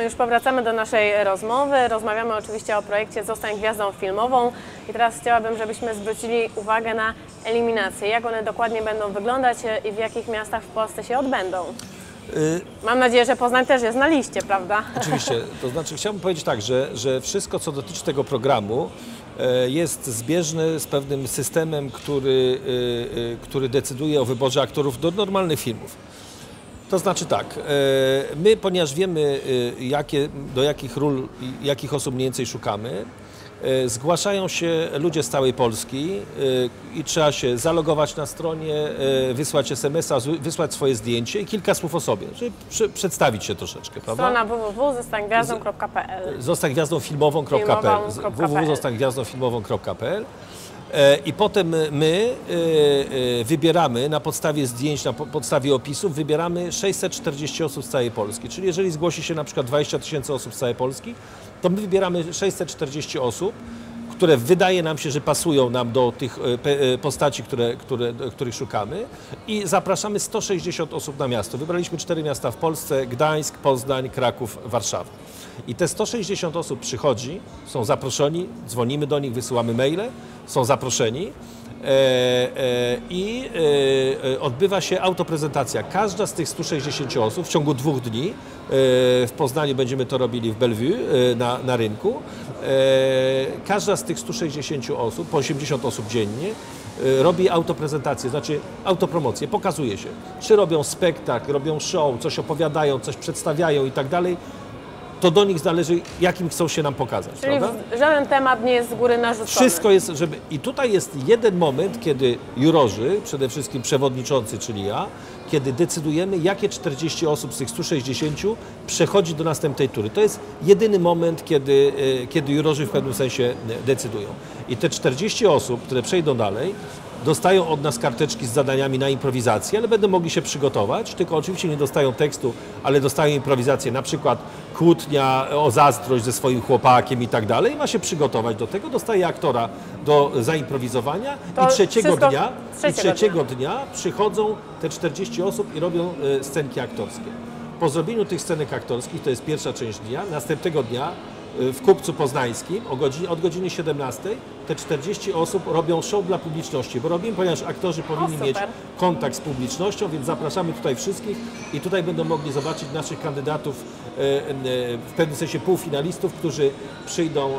My już powracamy do naszej rozmowy. Rozmawiamy oczywiście o projekcie Zostań Gwiazdą Filmową. I teraz chciałabym, żebyśmy zwrócili uwagę na eliminacje. Jak one dokładnie będą wyglądać i w jakich miastach w Polsce się odbędą. Mam nadzieję, że Poznań też jest na liście, prawda? Oczywiście, to znaczy chciałbym powiedzieć tak, że, że wszystko co dotyczy tego programu e, jest zbieżne z pewnym systemem, który, e, e, który decyduje o wyborze aktorów do normalnych filmów. To znaczy tak, my ponieważ wiemy jakie, do jakich ról i jakich osób mniej więcej szukamy, zgłaszają się ludzie z całej Polski e, i trzeba się zalogować na stronie, e, wysłać SMS-a, wysłać swoje zdjęcie i kilka słów o sobie, żeby przedstawić się troszeczkę, prawda? Strona www.zostańgwiazdą.pl Zostań gwiazdą filmową.pl E, I potem my e, e, wybieramy na podstawie zdjęć, na po- podstawie opisów, wybieramy 640 osób z całej Polski. Czyli jeżeli zgłosi się na przykład 20 tysięcy osób z całej Polski, to my wybieramy 640 osób, które wydaje nam się, że pasują nam do tych postaci, które, które, których szukamy i zapraszamy 160 osób na miasto. Wybraliśmy cztery miasta w Polsce, Gdańsk, Poznań, Kraków, Warszawa. I te 160 osób przychodzi, są zaproszeni, dzwonimy do nich, wysyłamy maile, są zaproszeni e, e, i e, odbywa się autoprezentacja. Każda z tych 160 osób w ciągu dwóch dni, w Poznaniu będziemy to robili w Bellevue na, na rynku, każda z tych 160 osób, po 80 osób dziennie, robi autoprezentację, znaczy autopromocję, pokazuje się. Czy robią spektakl, robią show, coś opowiadają, coś przedstawiają i tak dalej. To do nich zależy, jakim chcą się nam pokazać. Czyli prawda? żaden temat nie jest z góry narzucony. Wszystko jest, żeby. I tutaj jest jeden moment, kiedy jurorzy, przede wszystkim przewodniczący, czyli ja, kiedy decydujemy, jakie 40 osób z tych 160 przechodzi do następnej tury. To jest jedyny moment, kiedy, e, kiedy jurorzy w pewnym sensie e, decydują. I te 40 osób, które przejdą dalej, dostają od nas karteczki z zadaniami na improwizację, ale będą mogli się przygotować, tylko oczywiście nie dostają tekstu, ale dostają improwizację, na przykład kłótnia o zazdrość ze swoim chłopakiem i tak dalej, ma się przygotować do tego, dostaje aktora do zaimprowizowania To i trzeciego dnia, trzeciego i trzeciego dnia. przychodzą te 40 osób i robią e, scenki aktorskie. Po zrobieniu tych scenek aktorskich, to jest pierwsza część dnia, następnego dnia w Kupcu Poznańskim o godzinie, od godziny 17 te 40 osób robią show dla publiczności, bo robimy, ponieważ aktorzy powinni super. mieć kontakt z publicznością, więc zapraszamy tutaj wszystkich i tutaj będą mogli zobaczyć naszych kandydatów, e, e, w pewnym sensie półfinalistów, którzy przyjdą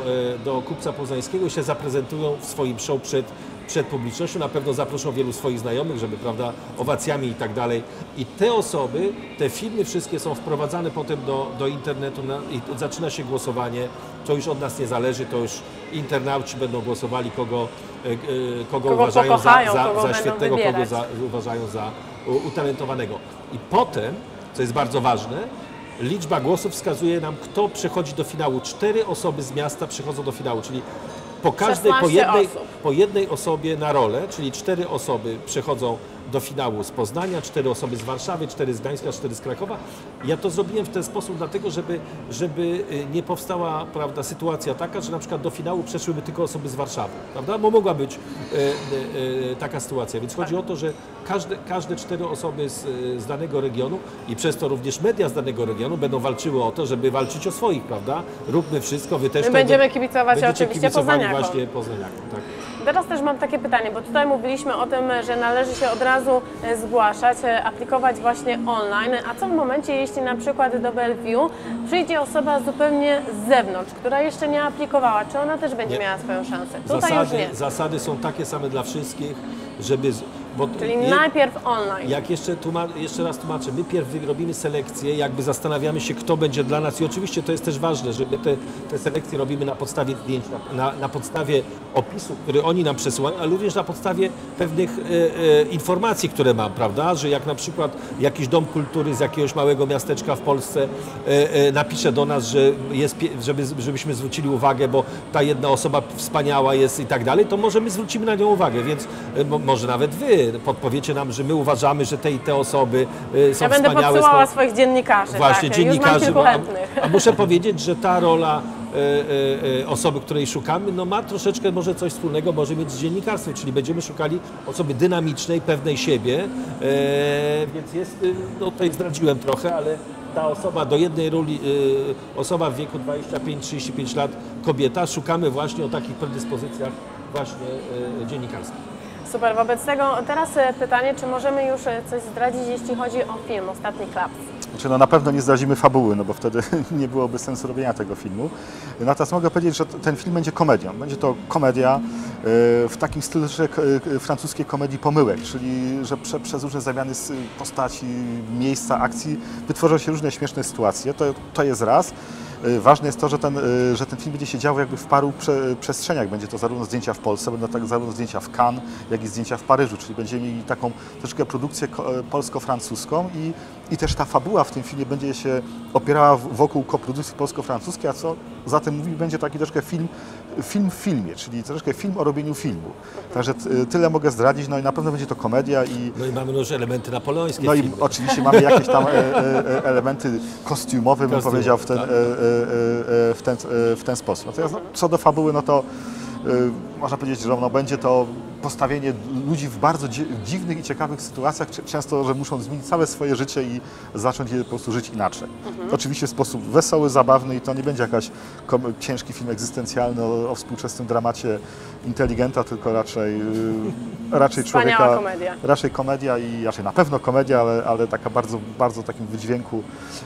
do Kupca Poznańskiego i się zaprezentują w swoim show przed, przed publicznością. Na pewno zaproszą wielu swoich znajomych, żeby, prawda, owacjami i tak dalej. I te osoby, te filmy wszystkie są wprowadzane potem do, do internetu na, i zaczyna się głosowanie. To już od nas nie zależy, to już internauci będą głosowali, kogo, e, e, kogo, Kogo uważają za, pokochają, za, kogo za świetnego, kogo wybierać. za, uważają za utalentowanego. I potem, co jest bardzo ważne, liczba głosów wskazuje nam, kto przechodzi do finału. Cztery osoby z miasta przechodzą do finału, czyli po każdej, po 16 jednej, osób. po jednej osobie na rolę, czyli cztery osoby przechodzą do finału z Poznania, cztery osoby z Warszawy, cztery z Gdańska, cztery z Krakowa. Ja to zrobiłem w ten sposób dlatego, żeby, żeby y, nie powstała prawda, sytuacja taka, że na przykład do finału przeszłyby tylko osoby z Warszawy, prawda? Bo mogła być y, y, taka sytuacja. Więc chodzi o to, że każde, każde cztery osoby z, z danego regionu i przez to również media z danego regionu będą walczyły o to, żeby walczyć o swoich, prawda? Róbmy wszystko, wy też My będziemy kibicować oczywiście Poznaniakom. właśnie Poznaniakom, tak. Teraz też mam takie pytanie, bo tutaj mówiliśmy o tym, że należy się od razu e, zgłaszać, e, aplikować właśnie online. A co w momencie, jeśli na przykład do Bellevue przyjdzie osoba zupełnie z zewnątrz, która jeszcze nie aplikowała? Czy ona też będzie Nie. miała swoją szansę? Tutaj już Zasady, nie. zasady są takie same dla wszystkich, żeby... Bo Czyli je- najpierw online. Jak jeszcze, jeszcze raz tłumaczę, my pierw wy- robimy selekcję, jakby zastanawiamy się, kto będzie dla nas i oczywiście to jest też ważne, że my te, te selekcje robimy na podstawie zdjęć, na, na, na podstawie opisu, który oni nam przesyłają, ale również na podstawie pewnych e, e, informacji, które mam, prawda, że jak na przykład jakiś dom kultury z jakiegoś małego miasteczka w Polsce e, e, napisze do nas, że jest, żeby, żebyśmy zwrócili uwagę, bo ta jedna osoba wspaniała jest i tak dalej, to może my zwrócimy na nią uwagę, więc e, mo- może nawet wy podpowiecie nam, że my uważamy, że te i te osoby e, są Ja będę wspaniałe. podsyłała spo- swoich dziennikarzy. Właśnie, tak, dziennikarzy. Już mam a, a muszę powiedzieć, że ta rola e, e, osoby, której szukamy, no ma troszeczkę może coś wspólnego może mieć z dziennikarstwem, czyli będziemy szukali osoby dynamicznej, pewnej siebie, więc jest, no tutaj zdradziłem trochę, ale ta osoba do jednej roli, osoba w wieku 25-35 lat, kobieta, szukamy właśnie o takich predyspozycjach właśnie dziennikarskich. Super, wobec tego teraz e, pytanie, czy możemy już e, coś zdradzić, jeśli chodzi o film Ostatni Klaps? Znaczy, no na pewno nie zdradzimy fabuły, no bo wtedy nie byłoby sensu robienia tego filmu. Natomiast mogę powiedzieć, że ten film będzie komedią. Będzie to komedia e, w takim stylu że francuskiej komedii pomyłek, czyli że prze, przez różne zamiany postaci, miejsca, akcji wytworzą się różne śmieszne sytuacje. To, to jest raz. E, Ważne jest to, że ten, e, że ten film będzie się działo jakby w paru prze, przestrzeniach. Będzie to zarówno zdjęcia w Polsce, będą tak zarówno zdjęcia w Cannes, jak i zdjęcia w Paryżu, czyli będziemy mieli taką troszkę produkcję e, polsko-francuską i, i też ta fabuła w tym filmie będzie się opierała w- wokół koprodukcji polsko-francuskiej, a co za tym mówi, będzie taki troszkę film, film w filmie, czyli troszkę film o robieniu filmu. Także tyle mogę zdradzić, no i na pewno będzie to komedia i No i mamy już elementy napoleońskie no w i filmie. oczywiście mamy jakieś tam e, e, e, elementy kostiumowe, bym Kostium, powiedział, w ten, tak. e, e, w ten, w ten sposób. Natomiast no, co do fabuły, no to można powiedzieć, że no, będzie to postawienie ludzi w bardzo dzi- dziwnych i ciekawych sytuacjach, często, że muszą zmienić całe swoje życie i zacząć je po prostu żyć inaczej. Oczywiście w sposób wesoły, zabawny i to nie będzie jakaś kom- ciężki film egzystencjalny o, o współczesnym dramacie inteligenta, tylko raczej, y, raczej Wspaniała człowieka komedia. raczej komedia i raczej na pewno komedia, ale, ale taka bardzo, bardzo takim wydźwięku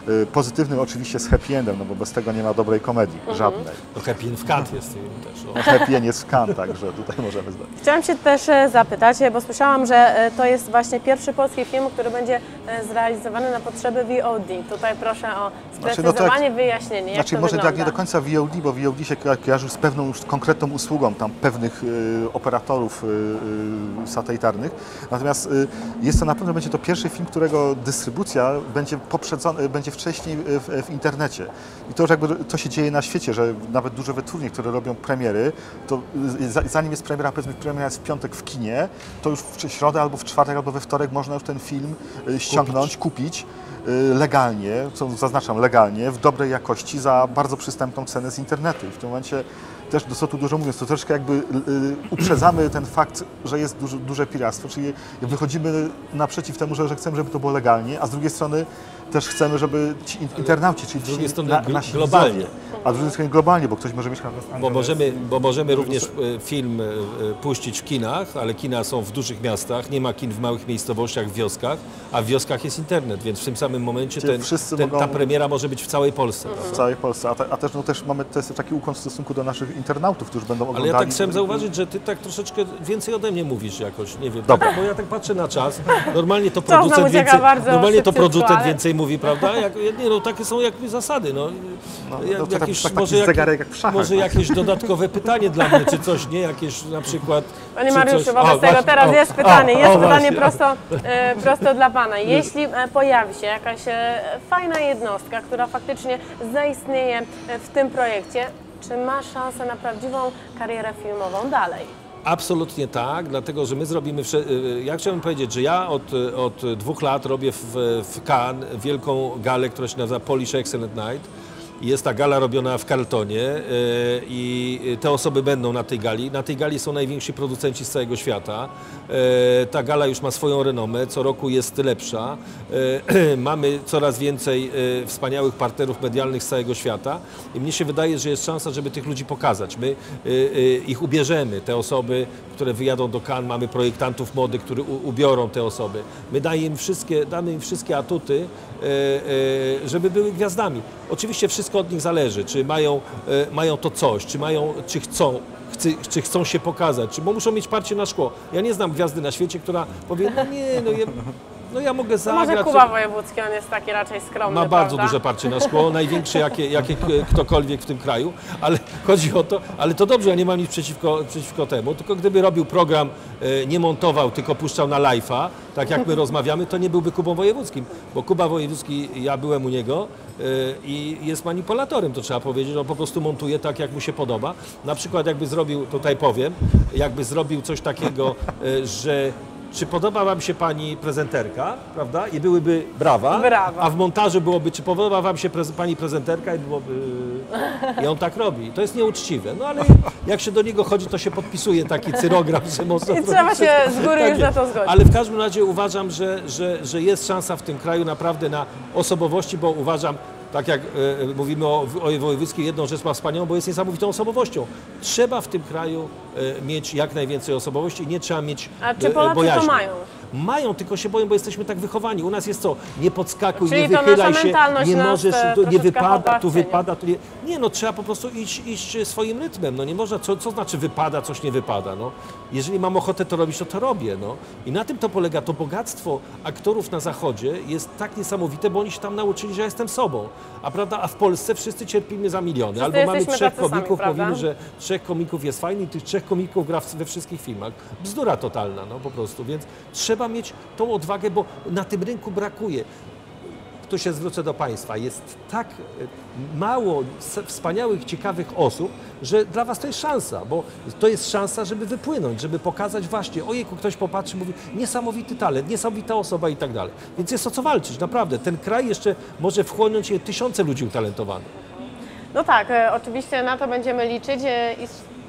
y, pozytywnym, oczywiście z happy endem, no bo bez tego nie ma dobrej komedii, żadnej. No Happy End w Kant jest też. No. Happy end jest w Cannes, także tutaj możemy zdać. Chciałam się też e, zapytać, bo słyszałam, że e, to jest właśnie pierwszy polski film, który będzie e, zrealizowany na potrzeby VOD. Tutaj proszę o Znaczy, no sprecyzowanie, tak- wyjaśnienie, Znaczy może wygląda. tak nie do końca VOD, bo VOD się ko- kojarzy z pewną już konkretną usługą tam pewnych y, operatorów y, satelitarnych. Natomiast y, jest to na pewno będzie to pierwszy film, którego dystrybucja będzie poprzedzona, będzie wcześniej w, w internecie. I to już jakby to się dzieje na świecie, że nawet duże wytwórnie, które robią premiery, to za- zanim jest premiera, powiedzmy premiera jest w piątek w kinie, to już w środę albo w czwartek albo we wtorek można już ten film y, ściągnąć, kupić y, legalnie, co zaznaczam legalnie, w dobrej jakości za bardzo przystępną cenę z internetu. I w tym momencie też, co tu dużo mówiąc, to troszkę jakby y, uprzedzamy ten fakt, że jest duże, duże piractwo, czyli wychodzimy naprzeciw temu, że, że chcemy, żeby to było legalnie, a z drugiej strony też chcemy, żeby ci in- internauci, czyli ci strony na, nasi globalnie. widzowie, a z drugiej strony globalnie, bo ktoś może mieszkać w Los Bo możemy, bo możemy również e, film e, puścić w kinach, ale kina są w dużych miastach, nie ma kin w małych miejscowościach, w wioskach, a w wioskach jest internet, więc w tym samym momencie ten, ten, ta mogą- premiera może być w całej Polsce. w całej Polsce, a, te, a też, no, też mamy też taki ukłon w stosunku do naszych internautów, którzy będą Ale oglądali. ja tak chciałem zauważyć, że ty tak troszeczkę więcej ode mnie mówisz jakoś, nie wiem, Dobra. tak, bo ja tak patrzę na czas, normalnie to producent więcej, normalnie to producent ale- więcej mówi, prawda? Jak, nie no, takie są jakby zasady, no. No, Jak- no jakieś- tak- może jak- zegarek jak w szachach. Może no. jakieś dodatkowe pytanie dla mnie, czy coś, nie? Jakieś na przykład... Panie Mariuszu, coś- wobec O, tego właśnie, teraz o, jest pytanie, o, jest o, pytanie właśnie. prosto, e, prosto dla Pana. Jeśli e, pojawi się jakaś e, fajna jednostka, która faktycznie zaistnieje e, w tym projekcie, czy ma szansę na prawdziwą karierę filmową dalej? Absolutnie tak, dlatego że my zrobimy. wsze- y, Ja chciałbym powiedzieć, że ja od, od dwóch lat robię w, w Cannes wielką galę, która się nazywa Polish Excellent Night. Jest ta gala robiona w Carltonie y, i te osoby będą na tej gali. Na tej gali są najwięksi producenci z całego świata. Y, Ta gala już ma swoją renomę, co roku jest lepsza. Y, Mamy coraz więcej wspaniałych partnerów medialnych z całego świata i mnie się wydaje, że jest szansa, żeby tych ludzi pokazać. My ich ubierzemy, te osoby, które wyjadą do Cannes, mamy projektantów mody, którzy ubiorą te osoby. My dajemy im wszystkie, damy im wszystkie atuty, żeby były gwiazdami. Oczywiście wszystko od nich zależy, czy mają, y, mają to coś, czy, mają, czy chcą chcy, czy chcą się pokazać, czy bo muszą mieć parcie na szkło. Ja nie znam gwiazdy na świecie, która powie, no nie, no ja, no ja mogę To zagrać. może Kuba Wojewódzki, on jest taki raczej skromny, Ma bardzo prawda? duże parcie na szkło, największe jakie, jakie ktokolwiek w tym kraju, ale chodzi o to, ale to dobrze, ja nie mam nic przeciwko, przeciwko temu, tylko gdyby robił program, e, nie montował, tylko puszczał na live'a, tak jak my rozmawiamy, to nie byłby Kubą Wojewódzkim, bo Kuba Wojewódzki, ja byłem u niego e, i jest manipulatorem, to trzeba powiedzieć, on po prostu montuje tak, jak mu się podoba. Na przykład jakby zrobił, tutaj powiem, jakby zrobił coś takiego, e, że czy podoba Wam się Pani prezenterka, prawda? I byłyby brawa. Brawa. A w montażu byłoby, czy podoba Wam się prez, Pani prezenterka i byłoby... I on tak robi. To jest nieuczciwe. No ale jak się do niego chodzi, to się podpisuje taki cyrogram, że można I trzeba się z góry już jest. na to zgodzić. Ale w każdym razie uważam, że, że, że jest szansa w tym kraju naprawdę na osobowości, bo uważam, tak jak e, mówimy o, o Wojewódzkim, jedną rzecz ma wspaniałą, bo jest niesamowitą osobowością. Trzeba w tym kraju e, mieć jak najwięcej osobowości i nie trzeba mieć A czy e, Polacy to bojaźni. mają? Mają, tylko się boją, bo jesteśmy tak wychowani. U nas jest co? Nie podskakuj, Czyli nie wychylaj się, nie możesz, e, tu, nie wypada, tu wypada, tu nie. Nie, no trzeba po prostu iść, iść swoim rytmem. No nie można, co, co znaczy wypada, coś nie wypada. No. Jeżeli mam ochotę to robić, to to robię. No. I na tym to polega. To bogactwo aktorów na zachodzie jest tak niesamowite, bo oni się tam nauczyli, że ja jestem sobą. A, prawda, a w Polsce wszyscy cierpimy za miliony. Wszyscy Albo mamy trzech sami, komików, prawda? mówimy, że trzech komików jest fajny i tych trzech komików gra we wszystkich filmach. Bzdura totalna, no po prostu. Więc trzeba mieć tą odwagę, bo na tym rynku brakuje. Tu się zwrócę do Państwa. Jest tak e, mało wspaniałych, ciekawych osób, że dla Was to jest szansa, bo to jest szansa, żeby wypłynąć, żeby pokazać właśnie, ojejku, ktoś popatrzy, mówi, niesamowity talent, niesamowita osoba i tak dalej. Więc jest o co walczyć, naprawdę. Ten kraj jeszcze może wchłonąć tysiące ludzi utalentowanych. No tak, e, oczywiście na to będziemy liczyć e, i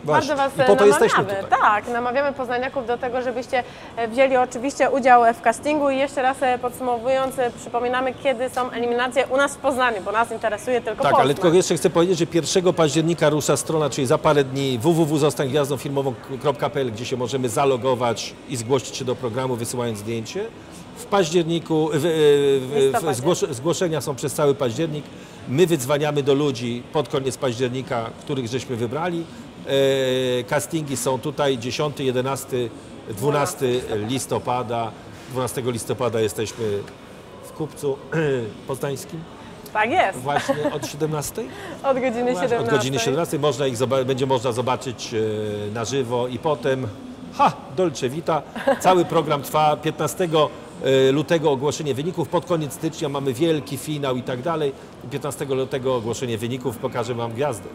Właśnie. bardzo Was I po to e, jesteśmy namawiamy. tutaj. Tak, namawiamy poznaniaków do tego, żebyście e, wzięli oczywiście udział w castingu i jeszcze raz e, podsumowując, e, przypominamy, kiedy są eliminacje u nas w Poznaniu, bo nas interesuje tylko Tak, ale tylko jeszcze chcę powiedzieć, że 1 października rusza strona, czyli za parę dni www.zostańgwiazdąfilmową.pl, gdzie się możemy zalogować i zgłosić się do programu, wysyłając zdjęcie. W październiku w, w, w, zgłos, zgłoszenia są przez cały październik. My wydzwaniamy do ludzi pod koniec października, których żeśmy wybrali. E, castingi są tutaj 10, 11, 12 listopada. 12 listopada jesteśmy w Kupcu Poznańskim. Tak jest, Właśnie od 17? od godziny 17. Od godziny 17 można ich będzie można zobaczyć e, na żywo i potem ha, Dolce Vita. Cały program trwa 15 e, lutego ogłoszenie wyników. Pod koniec stycznia mamy wielki finał i tak dalej. 15 lutego ogłoszenie wyników. Pokażę Wam gwiazdę.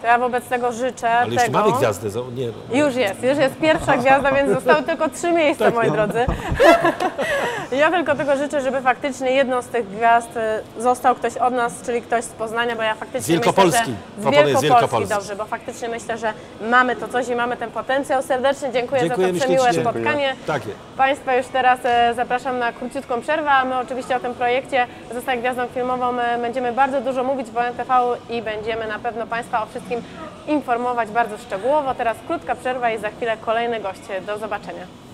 To ja wobec tego życzę Ale jeszcze tego... mamy gwiazdę. Nie, no. Już jest, już jest pierwsza gwiazda, więc zostały tylko trzy miejsca, Tak, moi no. drodzy. Ja tylko tego życzę, żeby faktycznie jedną z tych gwiazd e, został ktoś od nas, czyli ktoś z Poznania, bo ja faktycznie Wielkopolski. myślę, że... Z Wielkopolski, Wielkopolski. dobrze, bo faktycznie myślę, że mamy to coś i mamy ten potencjał. Serdecznie dziękuję Dziękujemy za to przemiłe ślicznie. spotkanie. Tak. Państwa już teraz e, zapraszam na króciutką przerwę, a my oczywiście o tym projekcie Zostań Gwiazdą Filmową e, będziemy bardzo dużo mówić w ONTV i będziemy na pewno Państwa o wszystkim informować bardzo szczegółowo. Teraz krótka przerwa i za chwilę kolejny gość. Do zobaczenia.